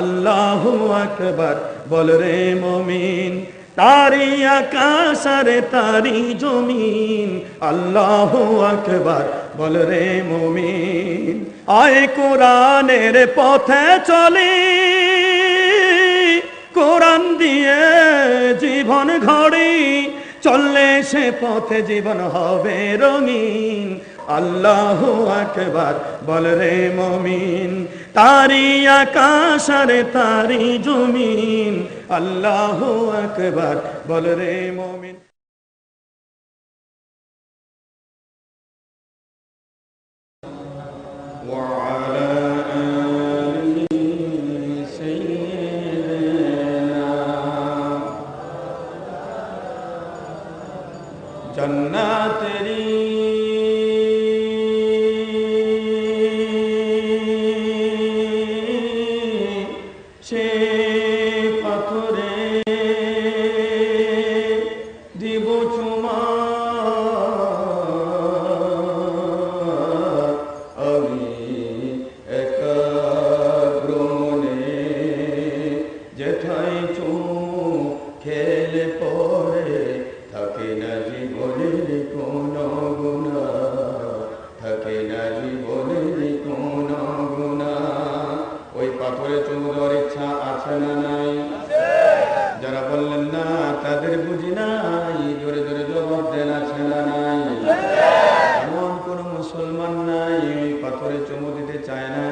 আল্লাহ আকবার, বল রে মমিন তারি আকাশ রে তারি জমিন। আল্লাহ আকবার, বল রে মমিন, আয় কোরআনের পথে চলি। কোরআন দিয়ে জীবন ঘড়ি, চললে সে পথে জীবন হবে রঙিন। আল্লাহ আকবার বল রে মমিন তারি আকাশ আর তারি জমিন আল্লাহ আকবার বল রে মমিন وعلى তাদের বুঝি নাই, জোরে জোরে জবাব দেন আছে নাই। এমন কোন মুসলমান নাই, ওই পাথরে চুমু দিতে চায় না।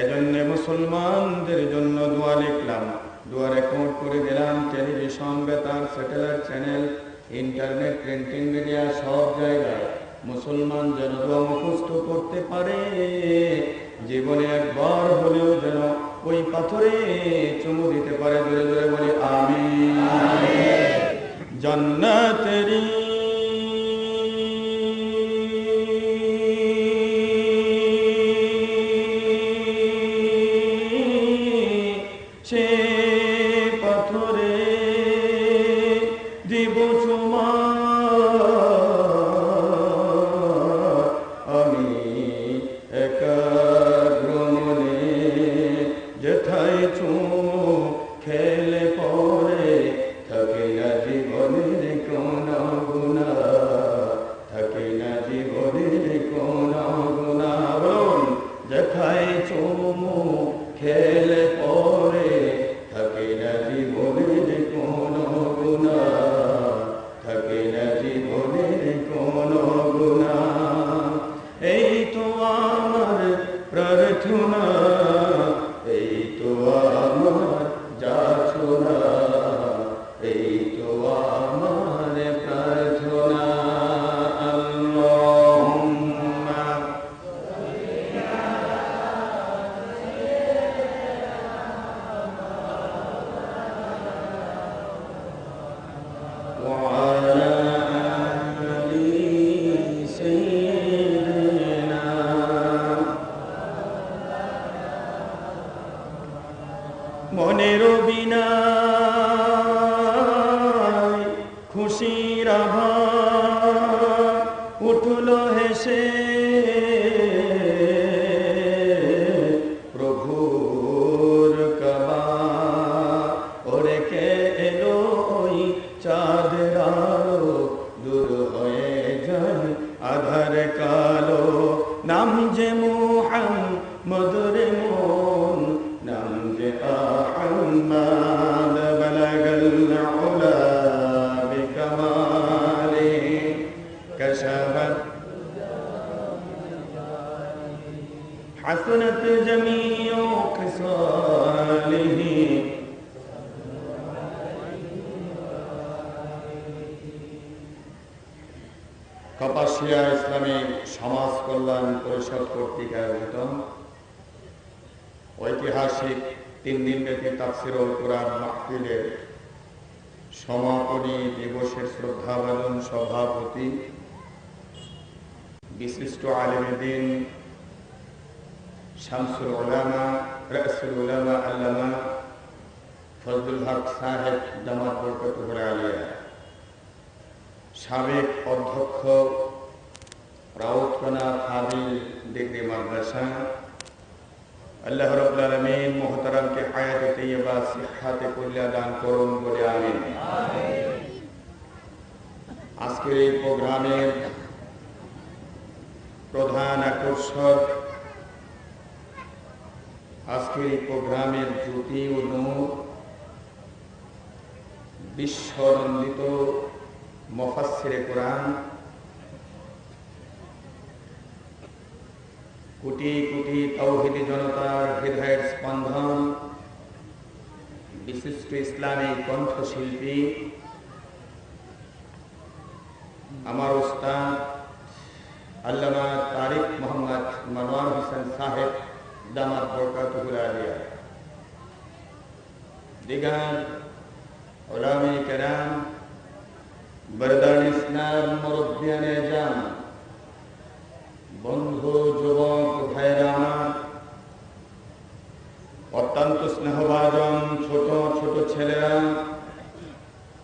এজন্য মুসলমানদের জন্য দোয়া লিখলাম। দোয়া রেকর্ড করে দিলাম টেলিভিশন বেতার satellite channel internet printing media সব জায়গায়। মুসলমান যেন দোয়া মুখস্থ করতে পারে, জীবনে একবার হলেও যেন ওই পাথরে চুমু দিতে পারে, জোরে জোরে বলি আমি জান্নাতেরি সে পাথরে শ্রদ্ধাভাজন সভাপতি বিশিষ্ট আলেমেদিন শামসুল ওলামা রাসুল ওলামা আল্লামা ফজলুল হক সাহেব জামাত বরকতুল আলিয়া সাবেক অধ্যক্ষ রাউতকোনা ফাবিল ডিগ্রি মাদ্রাসা আল্লাহ রব্বুল আলামিন মোহতারামকে হায়াতে তৈয়বা সিহাতে কল্যাণ দান করুন বলে আমিন আজকের এই প্রোগ্রামের প্রধান আকর্ষক আজকের এই প্রোগ্রামের জ্যোতি ও নূর বিশ্বনন্দিত মফাসিরে কোরআন, কোটি কোটি তৌহিদি জনতার হৃদয়ের স্পন্দন, বিশিষ্ট ইসলামী কণ্ঠশিল্পী আমার ওস্তাদ আল্লামা তারিক মোহাম্মদ মনোয়ার হোসেন সাহেব দামাত বরকাতুল আলিয়া দিগার ওলামে কেরাম বরদান ইসলাম মুরব্বিয়ানে জান বন্ধু যুবক ভাইরা আমার অত্যন্ত স্নেহভাজন ছোট ছোট ছেলেরা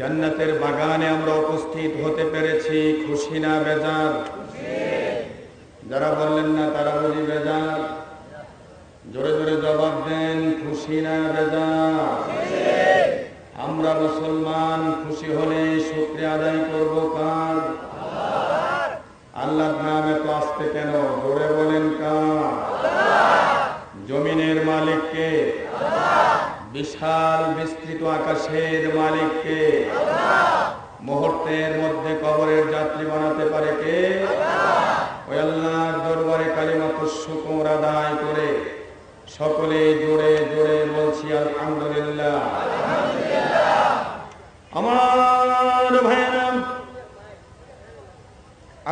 জান্নাতের বাগানে আমরা উপস্থিত হতে পেরেছি, খুশি না বেজার? যারা বললেন না তারা বুঝি বেজার? জোরে জোরে জবাব দেন, খুশি না বেজার? আমরা মুসলমান, খুশি হলে শুক্রিয়া আদায় করব কার? আল্লাহর নাম এত আসতে কেন? জোরে বলেন কার? জমিনের মালিককে। বিশাল বিস্তৃত আকাশের মালিককে মুহূর্তের মধ্যে কবরের যাত্রী বানাতে পারে কে? ওই আল্লাহর দরবারে কালিমাত শুকুর আদায় করে সকলে জোরে জোরে বলছি, আলহামদুলিল্লাহ। আমার ভাইরা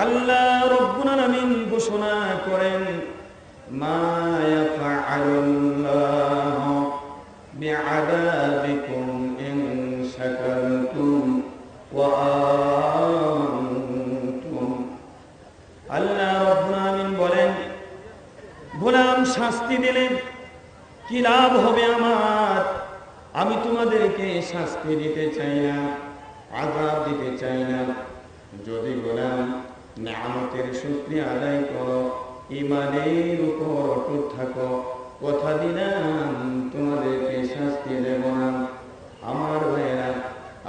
আল্লাহ আলামিন ঘোষণা করেন, মা ইয়াফআলুল্লাহু। ইন শাকারতুম ওয়া আমানতুম আল্লাহ রব্বুল আলামিন বলেন, গোলাম শাস্তি দিলে কি লাভ হবে আমার? আমি তোমাদেরকে শাস্তি দিতে চাই না আজাব দিতে চাই না। যদি গোলাম নামতের শুক্রিয়া আদায় করো ইমানের উপর অটুট থাকো কথা দিলাম, তোমাদেরকে শাস্তি দেব না। আমার ভাইয়েরা,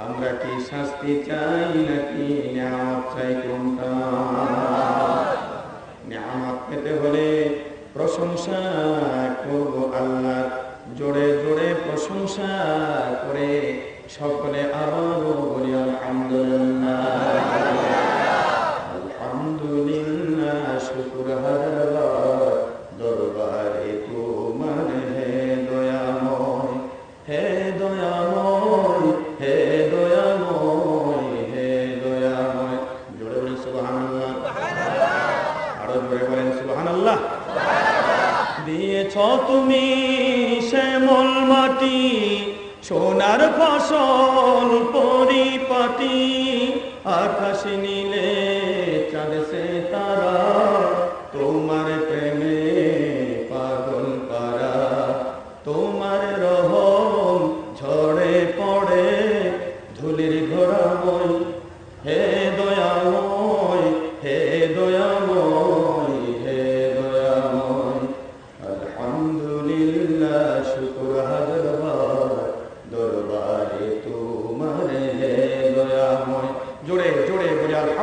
আমরা কি শাস্তি চাই নাকি নিয়ামত চাই কোনটা? নিয়ামত পেতে হলে প্রশংসা করব আল্লাহ জোরে জোরে প্রশংসা করে সকলে আবারও বলি, আলহামদুলিল্লাহ। দয়াময়, হে দয়াময় হে দয়াময়। জোরে বলেন সুবহানাল্লাহ। দিয়েছ তুমি শ্যামল মাটি সোনার ফসল পরিপাটি। আকাশ নীলে চাঁদ সে তারা।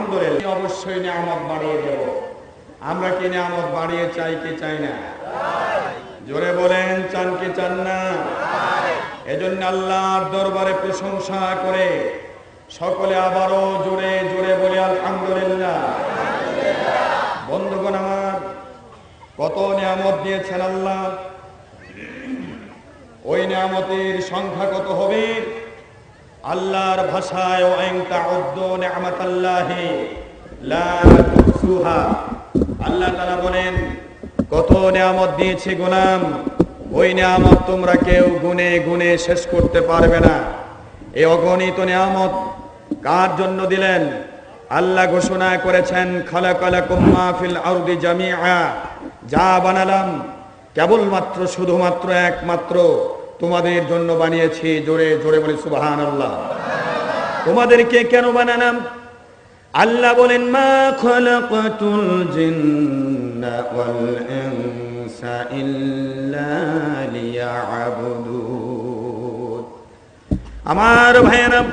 আলহামদুলিল্লাহ। অবশ্যই নিয়ামত বাড়িয়ে দেব। আমরা কি নিয়ামত বাড়িয়ে চাই, কি চাই না? জোরে বলেন, চান কি চান না? এজন্য আল্লাহর দরবারে প্রশংসা করে সকলে আবারও জোরে জোরে বলে আলহামদুলিল্লাহ। বন্ধুগণ আমার, কত নিয়ামত দিয়েছেন আল্লাহ। ওই নিয়ামতের সংখ্যা কত হবে? আল্লাহর ভাষায় আল্লাহ তাআলা বলেন, কত নিয়ামত দিয়েছে গোলাম, ওই নিয়ামত তোমরা কেউ গুনে গুনে শেষ করতে পারবে না। এই অগণিত নিয়ামত কার জন্য দিলেন? আল্লাহ ঘোষণা করেছেন যা বানালাম কেবলমাত্র, শুধুমাত্র একমাত্র তোমাদের জন্য বানিয়েছি জোরে জোরে বলে বলি সুবহানাল্লাহ। তোমাদেরকে কেন বানালাম? আল্লাহ বলেন, মা খলাকাতুল জিন্না ওয়াল ইনসা ইল্লা লিয়াবুদুন। আমার ভাইয়েরা,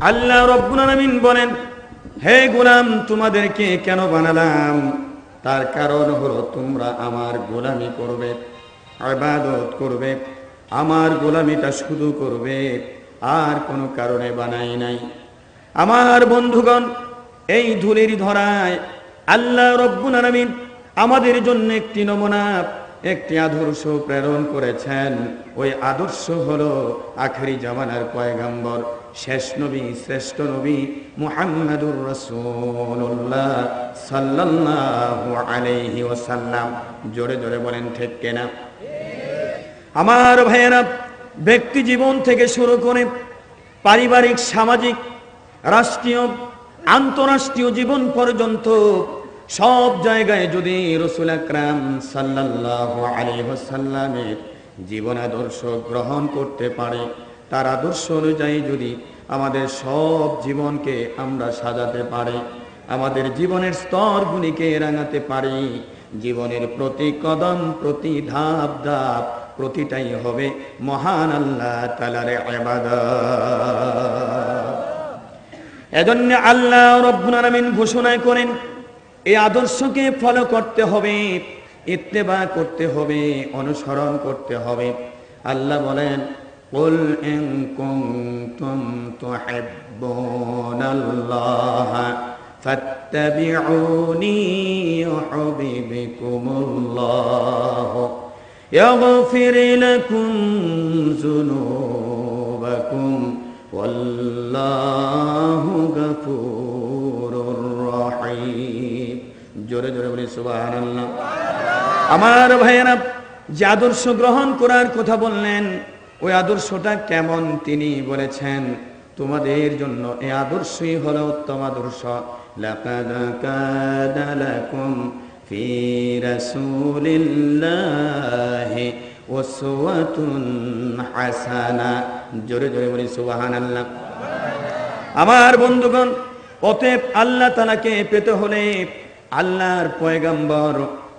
আল্লাহ রব্বুল আলামিন বলেন, হে গোলাম, তোমাদেরকে কেন বানালাম? তার কারণ হলো তোমরা আমার গোলামি করবে ইবাদত করবে। আমার গোলামিটা শুধু করবে, আর কোনো কারণে বানাই নাই। আমার বন্ধুগণ, এই ধুলির ধরায় আল্লাহ রব্বুল আলামিন আমাদের জন্য একটি নমুনা, একটি আদর্শ প্রেরণ করেছেন। ওই আদর্শ হলো আখেরি জামানার পয়গাম্বর, শেষ নবী, শ্রেষ্ঠ নবী মুহাম্মাদুর রাসূলুল্লাহ সাল্লাল্লাহু আলাইহি ওয়াসাল্লাম। জোরে জোরে বলেন, ঠিক কেনা? আমার ভাইয়েরা, ব্যক্তি জীবন থেকে শুরু করে পারিবারিক, সামাজিক, রাষ্ট্রীয়, আন্তরাষ্ট্রীয় জীবন পর্যন্ত সব জায়গায় যদি রসুল আকরাম সাল্লাহ আলিহাসাল্লামের জীবন আদর্শ গ্রহণ করতে পারে, তার আদর্শ অনুযায়ী যদি আমাদের সব জীবনকে আমরা সাজাতে পারি, আমাদের জীবনের স্তরগুলিকে রাঙাতে পারি, জীবনের প্রতি কদম, প্রতি ধাপ ধাপ প্রতিটাই হবে মহান আল্লাহ তালার এজন্য আল্লাহ রব্বুল আলামিন ঘোষণা করেন এই আদর্শকে ফলো করতে হবে ইত্তেবা করতে হবে অনুসরণ করতে হবে আল্লাহ বলেন قل إن كنتم تحبون الله فاتبعوني يحببكم الله يغفر لكم ذنوبكم والله غفور رحيم জোরে জোরে বলি সুবহানাল্লাহ আমার ভাইয়েরা যে আদর্শ গ্রহণ করার কথা বললেন ওই আদর্শটা কেমন তিনি বলেছেন তোমাদের জন্য এই আদর্শই হলো উত্তম আদর্শ লাকাদ কানা লাকুম ফি রাসূলিল্লাহি উসওয়াতুন হাসানা জোরে জোরে বলি, সুবহানাল্লাহ। আমার বন্ধুগণ, অতএব আল্লাহ তালাকে পেতে হলে আল্লাহর পয়গাম্বর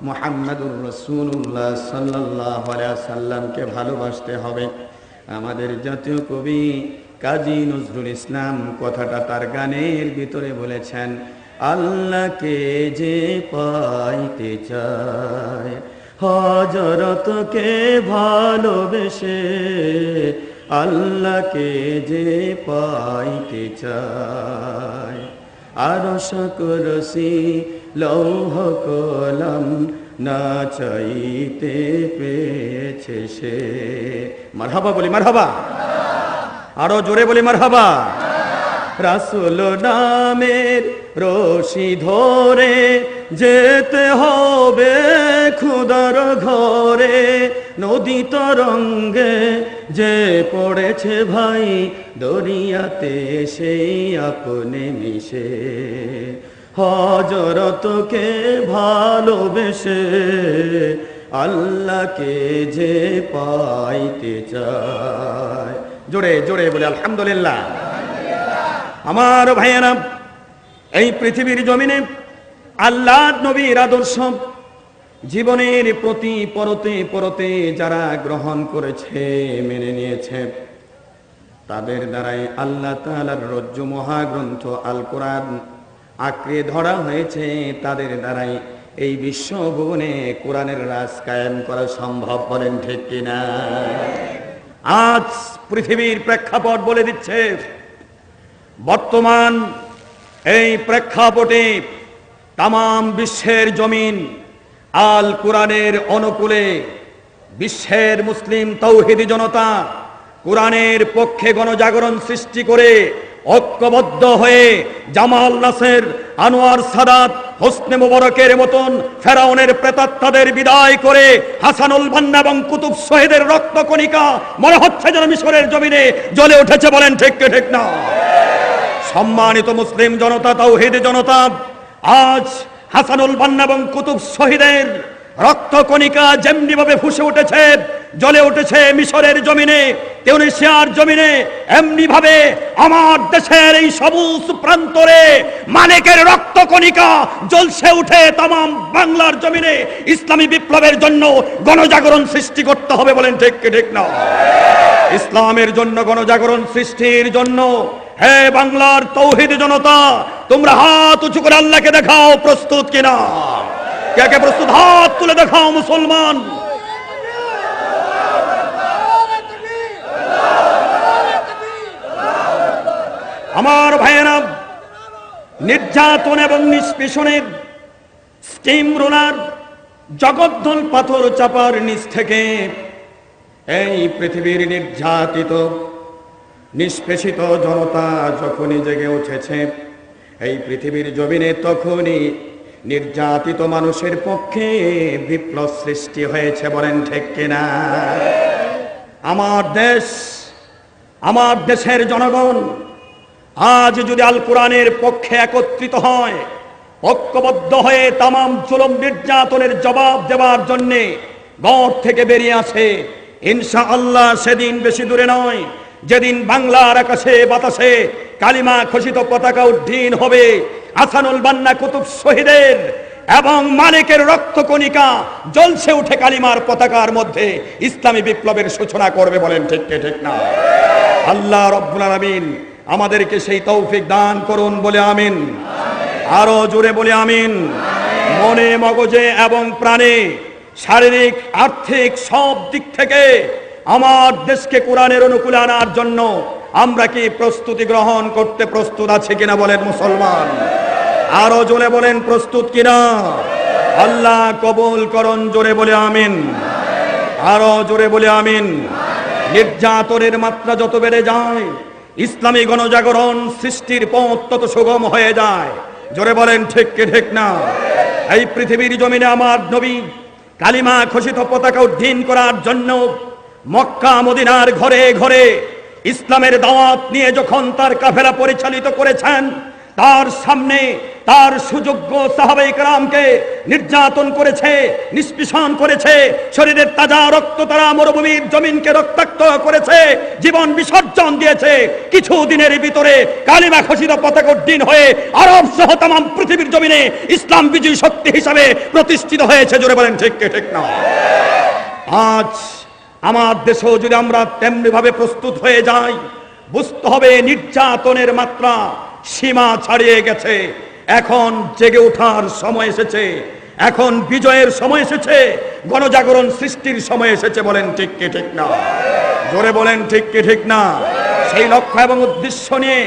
মোহাম্মদুর রসুল্লাহ সাল্লাহ সাল্লামকে ভালোবাসতে হবে। আমাদের জাতীয় কবি কাজী নজরুল ইসলাম কথাটা তার গানের ভিতরে বলেছেন আল্লাহকে যে পাইতে চায়। হজরতকে ভালোবেসে আল্লাহকে যে পাইতে চায়। আর সকরসি লৌহ কলম না চাইতে পেয়েছে সে। মারহাবা বলি মারহাবা। আরও জোরে বলি মারহাবা। রাসুল নামের রশি ধরে যেতে হবে খুদার ঘরে। নদী তরঙ্গে যে পড়েছে ভাই দরিয়াতে সেই আপনে মিশে। হজরতকে ভালোবেসে আল্লাহকে যে পাইতে চায়। জোরে জোরে বলে, আলহামদুলিল্লাহ। আমার ভাইয়েরা, এই পৃথিবীর জমিনে আল্লাহ নবীর আদর্শ জীবনের প্রতি পরতে পরতে যারা গ্রহণ করেছে, মেনে নিয়েছে, তাদের দ্বারাই আল্লাহ তাআলার রজ্জ মহাগ্রন্থ আল কোরআন আঁকড়ে ধরা হয়েছে। তাদের দ্বারাই এই বিশ্বভুবনে কোরআনের রাজ কায়েম করা সম্ভব বলেন ঠিক কিনা? আজ পৃথিবীর প্রেক্ষাপট বলে দিচ্ছে বর্তমান এই প্রেক্ষাপটে তাম বিশ্বের জমিন আল কোরআনের অনুকূলে বিশ্বের মুসলিম তৌহিদি জনতা কোরআনের পক্ষে গণজাগরণ সৃষ্টি করে ঐক্যবদ্ধ হয়ে জামাল নাসের আনোয়ার সাদাত হোসনে মুবারকের মতন ফেরাউনের প্রেতাত্মাদের বিদায় করে হাসানুল ভান্না এবং কুতুব শহীদের রক্ত কণিকা মনে হচ্ছে যেন মিশরের জমিনে জ্বলে উঠেছে বলেন ঠিক ঠিক না? সম্মানিত মুসলিম জনতা, তাওহিদ জনতা, আজ হাসানুল বান্না এবং কুতুব শহীদের রক্ত কণিকা যেমনি ভাবে ফুসে উঠেছে, জ্বলে উঠেছে মিশরের জমিনে তিউনিসিয়ার জমিনে এমনি ভাবে আমার দেশের এই সবুজ প্রান্তরে মালিকের রক্ত কণিকা জ্বলছে উঠে তাম বাংলার জমিনে। ইসলামী বিপ্লবের জন্য গণজাগরণ সৃষ্টি করতে হবে বলেন ঠিক ঠিক না? ইসলামের জন্য গণজাগরণ সৃষ্টির জন্য হে বাংলার তৌহিদ জনতা, তোমরা হাত উঁচু করে আল্লাহকে দেখাও, প্রস্তুত কিনা? কে কে প্রস্তুত? হাত তুলে দেখাও, মুসলমান। আমার ভাইয়েরা, নির্যাতন এবং নিষ্পেষণের স্টিম রোলার জগদ্দল পাথর চাপার নিচ থেকে এই পৃথিবীর নির্যাতিত নিষ্পেষিত জনতা যখনই জেগে উঠেছে, এই পৃথিবীর জমিনে তখনই নির্যাতিত মানুষের পক্ষে বিপ্লব সৃষ্টি হয়েছে বলেন ঠিক কিনা? আমার দেশ, আমার দেশের জনগণ, আজ যদি আল কোরআনের পক্ষে একত্রিত হয়, ঐক্যবদ্ধ হয়ে তামাম জুলুম নির্যাতনের জবাব দেওয়ার জন্যে গড় থেকে বেরিয়ে আসে ইনশা আল্লাহ সেদিন বেশি দূরে নয়। যেদিন বাংলার আকাশে, বাতাসে কালিমা খসিত পতাকা উড্ডীন হবে, আসানুল বান্না কুতুব শহীদের এবং মালিকের রক্ত কণিকা জ্বলছে উঠে কালিমার পতাকার মধ্যে। ইসলামী বিপ্লবের সূচনা করবে বলেন ঠিক ঠিক না? আল্লাহ রব্বুল আলামিন আমাদেরকে সেই তৌফিক দান করুন বলে আমিন। আরও জোরে বলে আমিন। মনে মগজে এবং প্রাণে শারীরিক, আর্থিক সব দিক থেকে আমার দেশকে কোরআনের অনুকূলে আনার জন্য আমরা কি প্রস্তুতি গ্রহণ করতে প্রস্তুত আছে কিনা বলেন মুসলমান? আরও জোরে বলেন প্রস্তুত কিনা? আল্লাহ কবল করন, জোরে বলে আমিন। আরও জোরে বলে আমিন। নির্যাতনের মাত্রা যত বেড়ে যায়, ইসলামী গণজাগরণ সৃষ্টির পথ তত সুগম হয়ে যায়। জোরে বলেন ঠিক কি ঠিক না? এই পৃথিবীর জমিনে আমার নবী কালিমা খসিত পতাকা উদ্দিন করার জন্য মক্কা মদিনার ঘরে ঘরে ইসলামের দাওয়াত নিয়ে যখন তার কাফেলা পরিচালিত করেছেন, তার সামনে তার সুযোগ্য সাহাবাই কালামকে নির্যাতন করেছে, নিষ্পিষণ করেছে, শরীরের তাজা রক্ত তারা মরুভূমির জমিনকে রক্তাক্ত করেছে, জীবন বিসর্জন দিয়েছে। কিছু দিনের ভিতরে কালিমা খসিত পতাকা উদ্দিন হয়ে আরব সহ তাম পৃথিবীর জমিনে ইসলাম বিজয়ী শক্তি হিসাবে প্রতিষ্ঠিত হয়েছে। জোরে বলেন, ঠিক ঠিক না? আজ আমার দেশেও যদি আমরা তেমনি ভাবে প্রস্তুত হয়ে যাই, বুঝতে হবে নির্যাতনের মাত্রা সীমা ছাড়িয়ে গেছে। এখন জেগে ওঠার সময় এসেছে। এখন বিজয়ের সময় এসেছে। গণজাগরণ সৃষ্টির সময় এসেছে বলেন ঠিক কি ঠিক না? জোরে বলেন ঠিক কি ঠিক না? সেই লক্ষ্য এবং উদ্দেশ্য নিয়ে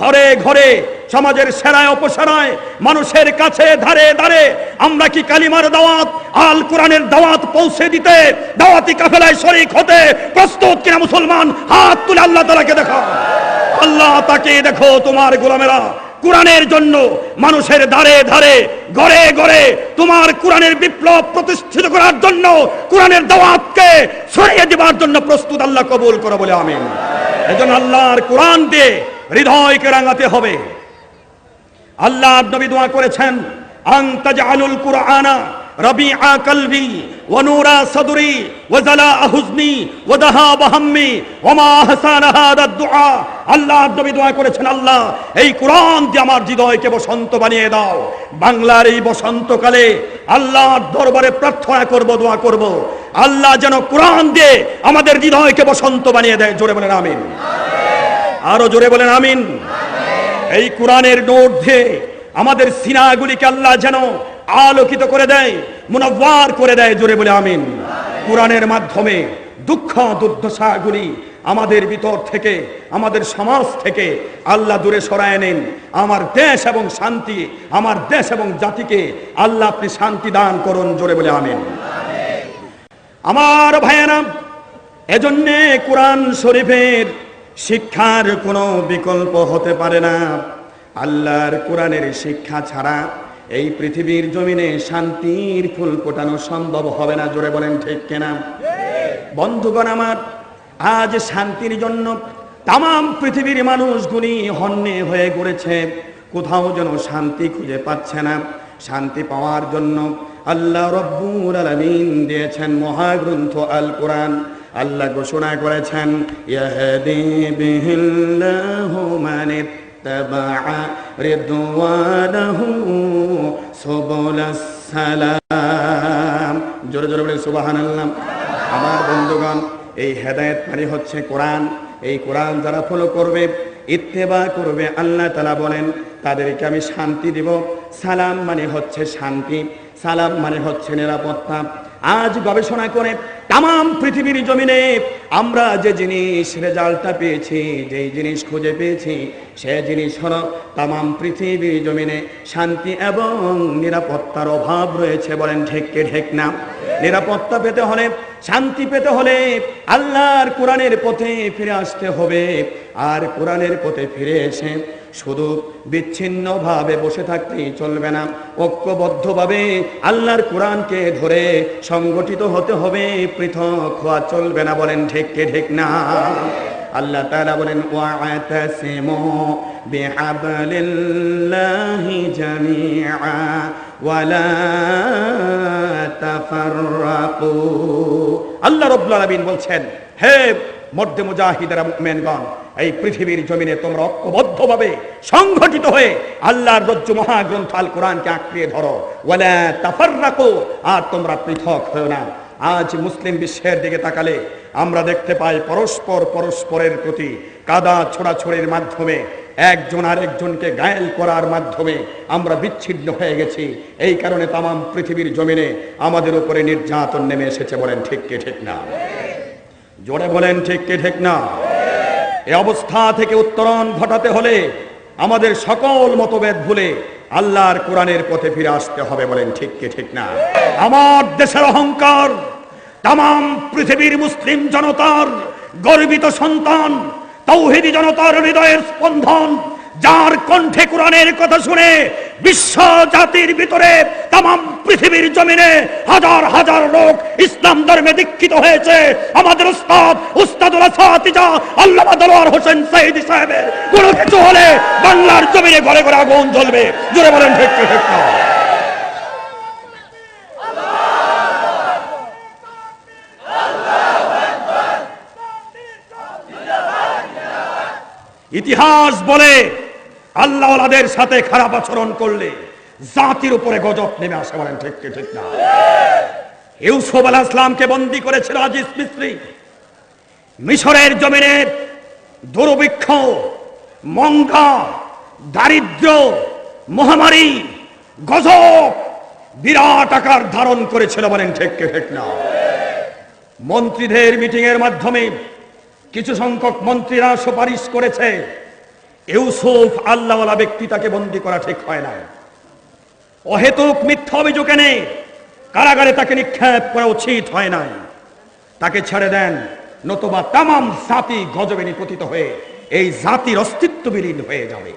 ঘরে ঘরে সমাজের সেরায় অপসরায়, মানুষের কাছে ধারে ধারে আমরা কি কালিমার দাওয়াত, আল কোরআনের দাওয়াত পৌঁছে দিতে, দাওয়াতি কাফেলায় শরিক হতে প্রস্তুত কিনা মুসলমান? হাত তুলে আল্লাহ তালাকে দেখো আল্লাহ তাকে দেখো তোমার গোলামেরা, কোরআনের জন্য মানুষের ধারে ধারে, ঘরে ঘরে তোমার কোরআনের বিপ্লব প্রতিষ্ঠিত করার জন্য কোরআনের দাওয়াতকে সরিয়ে দেওয়ার জন্য প্রস্তুত আল্লাহ কবুল করো বলে আমি এজন্য আল্লাহর কোরআন দিয়ে হৃদয়কে রাঙাতে হবে। আল্লাহ নবী দোয়া করেছেন আং তাজআলুল কুরআনা রবিআ কলবি ওয়া নূরা সাদরি ওয়া জালাআ হুজনি ওয়া দাহাবা হাম্মি ওয়া মা আহসানা হাদা দুআ আল্লাহ নবী দোয়া করেছেন, আল্লাহ, এই কোরআন দিয়ে আমার হৃদয়কে বসন্ত বানিয়ে দাও। বাংলার এই বসন্তকালে আল্লাহর দরবারে প্রার্থনা করব, দোয়া করব। আল্লাহ যেন কোরআন দিয়ে আমাদের হৃদয়কে বসন্ত বানিয়ে দেয়। জোরে বলেন, আমিন। আরও জোরে বলেন, আমিন। এই কোরআনের নোট আমাদের সিনাগুলিকে আল্লাহ যেন আলোকিত করে দেয় মুনাব্বার করে দেয়, জোরে বলে আমিন। কোরআনের মাধ্যমে দুঃখ দুর্দশাগুলি আমাদের ভিতর থেকে, আমাদের সমাজ থেকে আল্লাহ দূরে সরায় নেন আমার দেশ এবং শান্তি, আমার দেশ এবং জাতিকে আল্লাহ আপনি শান্তি দান করুন, জোরে বলে আমিন। আমার ভাইয়েরা, এজন্যে কোরআন শরীফের শিক্ষার কোনো বিকল্প হতে পারে না। আল্লাহর কোরআনের শিক্ষা ছাড়া এই পৃথিবীর জমিনে শান্তির ফুল ফোটানো সম্ভব হবে না, জোরে বলেন ঠিক কেনা? বন্ধুগণ আমার, আজ শান্তির জন্য তাম পৃথিবীর মানুষগুলি হন্যে হয়ে গড়েছে। কোথাও যেন শান্তি খুঁজে পাচ্ছে না। শান্তি পাওয়ার জন্য আল্লাহ রব্বুল আলামিন দিয়েছেন মহাগ্রন্থ আল কোরআন আল্লাহ ঘোষণা করেছেন মান জোরে জোরে বলে আমার বন্ধুগণ, এই হেদায়েত মানে হচ্ছে কোরআন। এই কোরআন যারা ফলো করবে, ইত্তেবা করবে, আল্লাহ তালা বলেন, তাদেরকে আমি শান্তি দিব। সালাম মানে হচ্ছে শান্তি, সালাম মানে হচ্ছে নিরাপত্তা। আজ গবেষণা করে তাম পৃথিবীর জমিনে আমরা যে জিনিস রেজাল্টটা পেয়েছি, যেই জিনিস খুঁজে পেয়েছি, সে জিনিস হলো তাম পৃথিবীর জমিনে শান্তি এবং নিরাপত্তার অভাব রয়েছে বলেন ঢেককে ঢেক না? নিরাপত্তা পেতে হলে, শান্তি পেতে হলে আল্লাহর কোরআনের পথে ফিরে আসতে হবে। আর কোরআনের পথে ফিরে এসে শুধু বিচ্ছিন্নভাবে বসে থাকতেই চলবে না। ঐক্যবদ্ধভাবে আল্লাহর কোরআনকে ধরে সংগঠিত হতে হবে। পৃথক হওয়া চলবে না বলেন ঢেককে ঢেক না? আল্লাহ তাআলা বলেন, ওয়াতাসিমু আল্লাহ রাব্বুল আলামিন বলছেন, হে মধ্যে মুজাহিদেরা মুমিনগণ, এই পৃথিবীর জমিনে তোমরা ঐক্যবদ্ধভাবে সংগঠিত হয়ে আল্লাহর রজ্জু মহাগ্রন্থ আল কোরআনকে আঁকড়িয়ে ধরো। ওয়ালা তাফাররাকু, আর তোমরা পৃথক হও না। আজ মুসলিম বিশ্বের দিকে তাকালে আমরা দেখতে পাই পরস্পর পরস্পরের প্রতি কাদা ছোড়াছড়ির মাধ্যমে, একজন আরেকজনকে গায়েল করার মাধ্যমে আমরা বিচ্ছিন্ন হয়ে গেছি। এই কারণে তামাম পৃথিবীর জমিনে আমাদের উপরে নির্যাতন নেমে এসেছে বলেন ঠিক কে ঠিক না? জোরে বলেন ঠিক কে ঠিক না? এ অবস্থা থেকে উত্তরণ ঘটাতে হলে আমাদের সকল মতভেদ ভুলে আল্লাহর কোরআনের পথে ফিরে আসতে হবে বলেন, ঠিক কে ঠিক না? আমার দেশের অহংকার তাম পৃথিবীর মুসলিম জনতার গর্বিত সন্তান, তৌহিদি জনতার হৃদয়ের স্পন্দন, যার কণ্ঠে কোরআনের কথা শুনে বিশ্ব জাতির ভিতরে তাম পৃথিবীর জমিনে হাজার হাজার লোক ইসলাম ধর্মে দীক্ষিত হয়েছে। আমাদের উস্তাদ, উস্তাদুল আসাতিজা আল্লামা হোসেন সাইদি সাহেবের কোনো কিছু হলে বাংলার জমিনে ঘরে ঘরে আগুন জ্বলবে। জোরে বলেন ঠিক ঠিক ইতিহাস বলে আল্লাহদের সাথে খারাপ আচরণ করলে জাতির উপরে গজব নেমে আসে বলেন ঠিক ঠিক না? ইউসুফ আলাহ ইসলামকে বন্দী করেছিল আজিজ মিস্ত্রি। মিশরের জমিনে দুর্ভিক্ষ, মঙ্গা, দারিদ্র, মহামারী, গজব বিরাট আকার ধারণ করেছিল বলেন ঠিক ঠিক না? মন্ত্রীদের মিটিং এর মাধ্যমে কিছু সংখ্যক মন্ত্রীরা সুপারিশ করেছে ইউসুফ আল্লাহওয়ালা ব্যক্তি তাকে বন্দী করা ঠিক হয় না অহেতুক মিথ্যা অভিযোগ এনে কারাগারে তাকে নিক্ষেপ করা উচিত হয় নাই। তাকে ছেড়ে দেন নতুবা তামাম জাতি গজবে নিপতিত হয়ে এই জাতির অস্তিত্ব বিলীন হয়ে যাবে।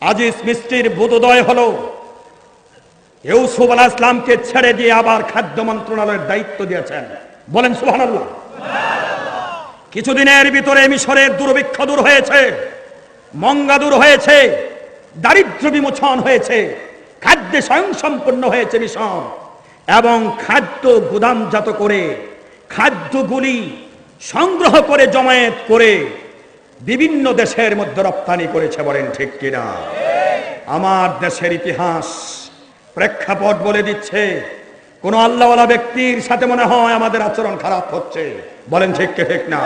আজিজ মিষ্টির বোধোদয় হলো, ইউসুফ আলাহ ইসলামকে ছেড়ে দিয়ে আবার খাদ্য মন্ত্রণালয়ের দায়িত্ব দিয়েছেন। বলেন সুবহানাল্লাহ। কিছুদিনের ভিতরে মিশরের দুর্ভিক্ষ দূর হয়েছে। মঙ্গা দূর হয়েছে, দারিদ্র বিমোচন হয়েছে, খাদ্যে স্বয়ংসম্পন্ন হয়েছে মিশর এবং খাদ্য গুদামজাত করে, খাদ্যগুলি সংগ্রহ করে, জমায়েত করে বিভিন্ন দেশের মধ্যে রপ্তানি করেছে বলেন ঠিক কিনা? আমার দেশের ইতিহাস প্রেক্ষাপট বলে দিচ্ছে, কোন আল্লাহওয়ালা ব্যক্তির সাথে মনে হয় আমাদের আচরণ খারাপ হচ্ছে, বলেন ঠিক কে ঠিক না?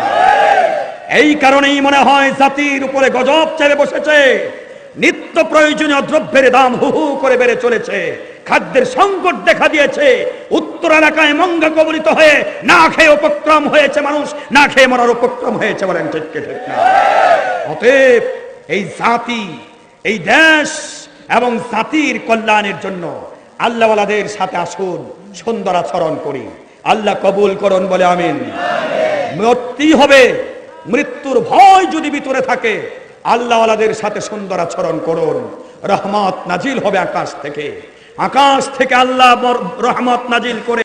এই কারণেই মনে হয় জাতির উপরে গজব চেপে বসেছে। নিত্য প্রয়োজনীয় দ্রব্যের দাম হু হু করে বেড়ে চলেছে। খাদ্যের সংকট দেখা দিয়েছে। উত্তর এলাকায় মঙ্গা কবলিত হয়ে না খেয়ে উপক্রম হয়েছে মানুষ, না খেয়ে মরার উপক্রম হয়েছে বলেন ঠিক না? অতএব এই জাতি, এই দেশ এবং জাতির কল্যাণের জন্য আল্লাহওয়ালাদের সাথে আসুন সুন্দর আচরণ করি। আল্লাহ কবুল করুন বলে আমিন। মরতেই হবে। মৃত্যুর ভয় যদি ভিতরে থাকে, আল্লাহওয়ালাদের সাথে সুন্দর আচরণ করুন। রহমত নাজিল হবে আকাশ থেকে। আকাশ থেকে আল্লাহ রহমত নাজিল করে